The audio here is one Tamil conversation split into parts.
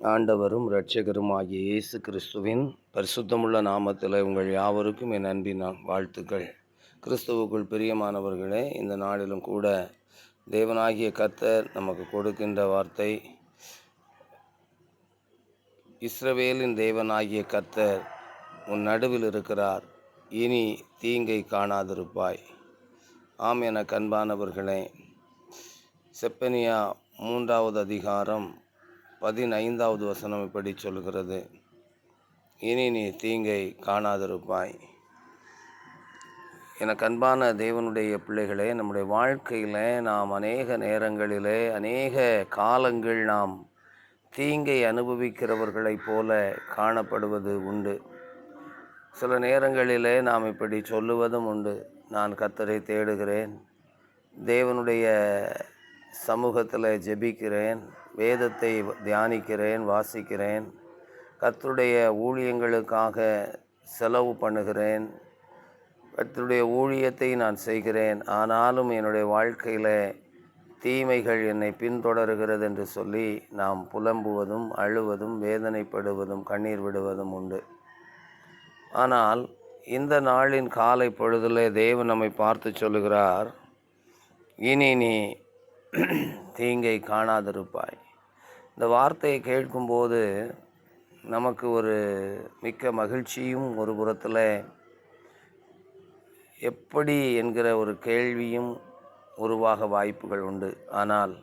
ஆண்டவரும் இரட்சகரும் ஆகிய இயேசு கிறிஸ்துவின் பரிசுத்தமுள்ள நாமத்தில் உங்கள் யாவருக்கும் என் அன்பின் வாழ்த்துக்கள். கிறிஸ்துவுக்குள் பிரியமானவர்களே இந்த நாளிலும் கூட தேவனாகிய கர்த்தர் நமக்கு கொடுக்கின்ற வார்த்தை இஸ்ரவேலின் தேவனாகிய கர்த்தர் உன் நடுவில் இருக்கிறார் இனி தீங்கை காணாதிருப்பாய். ஆம் என கண்பானவர்களே செப்பனியா மூன்றாவது அதிகாரம் பதினைந்தாவது வசனம் இப்படி சொல்கிறது. இனி நீ தீங்கை காணாதிருப்பாய். எனக்கு அன்பான தேவனுடைய பிள்ளைகளே நம்முடைய வாழ்க்கையில் நாம் அநேக நேரங்களிலே அநேக காலங்கள் நாம் தீங்கை அனுபவிக்கிறவர்களைப் போல காணப்படுவது உண்டு. சில நேரங்களிலே நாம் இப்படி சொல்லுவதும் உண்டு. நான் கத்தரை தேடுகிறேன். தேவனுடைய சமூகத்தில் ஜெபிக்கிறேன் வேதத்தை தியானிக்கிறேன் வாசிக்கிறேன் கர்த்தருடைய ஊழியங்களுக்காக செலவு பண்ணுகிறேன் கர்த்தருடைய ஊழியத்தை நான் செய்கிறேன் ஆனாலும் என்னுடைய வாழ்க்கையில் தீமைகள் என்னை பின்தொடர்கிறது என்று சொல்லி நாம் புலம்புவதும் அழுவதும் வேதனைப்படுவதும் கண்ணீர் விடுவதும் உண்டு. ஆனால் இந்த நாளின் காலை பொழுதில் தேவன் நம்மை பார்த்து சொல்லுகிறார் இனி நீ தீங்கை காணாதிருப்பாய். இந்த வார்த்தையை கேட்கும்போது நமக்கு ஒரு மிக்க மகிழ்ச்சியும் ஒரு புறத்தில் எப்படி என்கிற ஒரு கேள்வியும் உருவாக வாய்ப்புகள் உண்டு. ஆனால்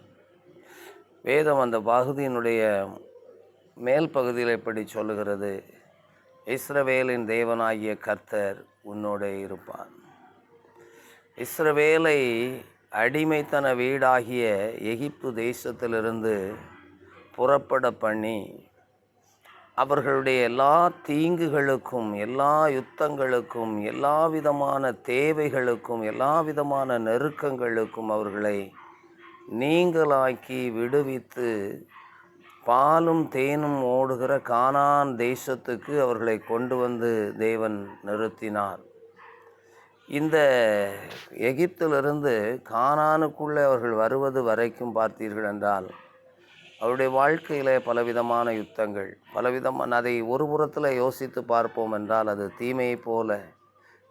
வேதம் அந்த பகுதியினுடைய மேல் பகுதியில் எப்படி சொல்லுகிறது? இஸ்ரவேலின் தேவனாகிய கர்த்தர் உன்னோட இருப்பான் இஸ்ரவேலை அடிமைத்தன வீடாகிய எகிப்து தேசத்திலிருந்து புறப்பட பண்ணி அவர்களுடைய எல்லா தீங்குகளுக்கும் எல்லா யுத்தங்களுக்கும் எல்லா விதமான தேவைகளுக்கும் எல்லா விதமான நெருக்கங்களுக்கும் அவர்களை நீங்களாக்கி விடுவித்து பாலும் தேனும் ஓடுகிற கானான் தேசத்துக்கு அவர்களை கொண்டு வந்து தேவன் நிறுத்தினார். இந்த எகிப்திலிருந்து கானானுக்குள்ளே அவர்கள் வருவது வரைக்கும் பார்த்தீர்கள் என்றால் அவருடைய வாழ்க்கையில் பலவிதமான யுத்தங்கள் பலவிதமான அதை ஒரு புறத்தில் யோசித்து பார்ப்போம் என்றால் அது தீமையைப் போல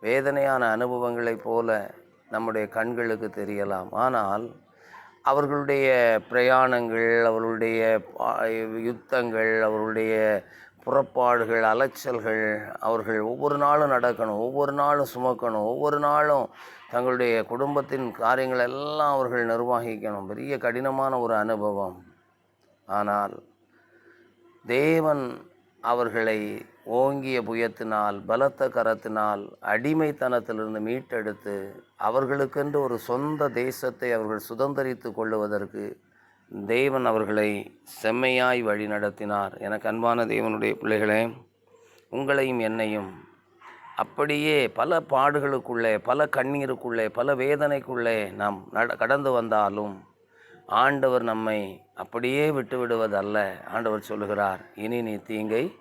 வேதனையான அனுபவங்களைப் போல நம்முடைய கண்களுக்கு தெரியலாம். ஆனால் அவர்களுடைய பிரயாணங்கள் அவர்களுடைய யுத்தங்கள் அவர்களுடைய புறப்பாடுகள் அலைச்சல்கள் அவர்கள் ஒவ்வொரு நாளும் நடக்கணும் ஒவ்வொரு நாளும் சுமக்கணும் ஒவ்வொரு நாளும் தங்களுடைய குடும்பத்தின் காரியங்கள் எல்லாம் அவர்கள் நிர்வகிக்கணும். பெரிய கடினமான ஒரு அனுபவம். ஆனால் தேவன் அவர்களை ஓங்கிய புயத்தினால் பலத்த கரத்தினால் அடிமைத்தனத்திலிருந்து மீட்டெடுத்து அவர்களுக்கென்று ஒரு சொந்த தேசத்தை அவர்கள் சுதந்திரித்து கொள்ளுவதற்கு தேவன் அவர்களை செம்மையாய் வழி நடத்தினார். எனக்கு அன்பான தேவனுடைய பிள்ளைகளே உங்களையும் என்னையும் அப்படியே பல பாடுகளுக்குள்ளே பல கண்ணீருக்குள்ளே பல வேதனைக்குள்ளே நாம் நட கடந்து வந்தாலும் ஆண்டவர் நம்மை அப்படியே விட்டு விடுவதல்ல ஆண்டவர் சொல்லுகிறார் இனி நீ தீங்கை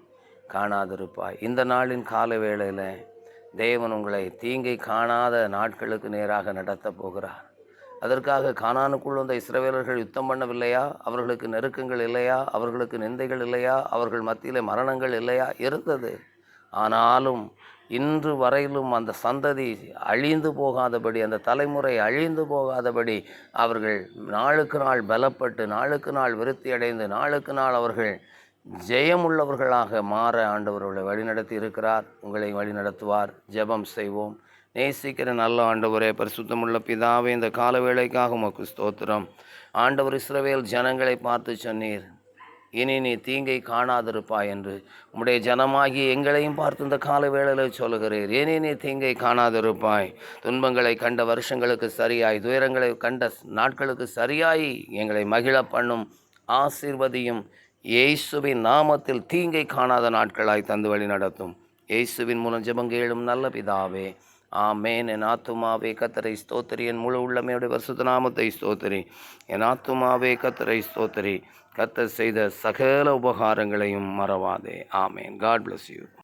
காணாதிருப்பாய். இந்த நாளின் கால வேளையில் தேவன் உங்களை தீங்கை காணாத நாட்களுக்கு நேராக நடத்தப் போகிறார். அதற்காக கானானுக்குள் வந்த இஸ்ரவேலர்கள் யுத்தம் பண்ணவில்லையா? அவர்களுக்கு நெருக்கங்கள் இல்லையா? அவர்களுக்கு நிந்தைகள் இல்லையா? அவர்கள் மத்தியில் மரணங்கள் இல்லையா? இருந்தது. ஆனாலும் இன்று வரையிலும் அந்த சந்ததி அழிந்து போகாதபடி அந்த தலைமுறை அழிந்து போகாதபடி அவர்கள் நாளுக்கு நாள் பலப்பட்டு நாளுக்கு நாள் விருத்தி அடைந்து நாளுக்கு நாள் அவர்கள் ஜெயமுள்ளவர்களாக மாற ஆண்டவர்களை வழிநடத்தி இருக்கிறார் உங்களை வழிநடத்துவார். ஜெபம் செய்வோம். நேசிக்கிற நல்ல ஆண்டவரே பரிசுத்தமுள்ள பிதாவே இந்த கால வேளைக்காக உமக்கு ஸ்தோத்திரம். ஆண்டவர் இஸ்ரவேல் ஜனங்களை பார்த்து சொன்னீர். இனி நீ தீங்கை காணாதிருப்பாய் என்று உம்முடைய ஜனமாகி எங்களையும் பார்த்து இந்த கால வேளையில் சொல்லுகிறீர். இனி நீ தீங்கை காணாதிருப்பாய். துன்பங்களை கண்ட வருஷங்களுக்கு சரியாய் துயரங்களை கண்ட நாட்களுக்கு சரியாய் எங்களை மகிழ பண்ணும் ஆசீர்வதியும் இயேசுவின் நாமத்தில் தீங்கை காணாத நாட்களாய் தந்து வழி நடத்தும் இயேசுவின் மூலம் ஜெபங்கேளும் நல்ல பிதாவே ஆமேன். என் ஆத்துமாவே கத்தரை ஸ்தோத்திரி. என் முழு உள்ளமையுடைய வருஷத்து நாமத்தை ஸ்தோத்திரி. என் ஆத்துமாவே கத்தரை ஸ்தோத்திரி. கத்தர் செய்த சகல உபகாரங்களையும் மறவாதே. ஆமேன். God bless you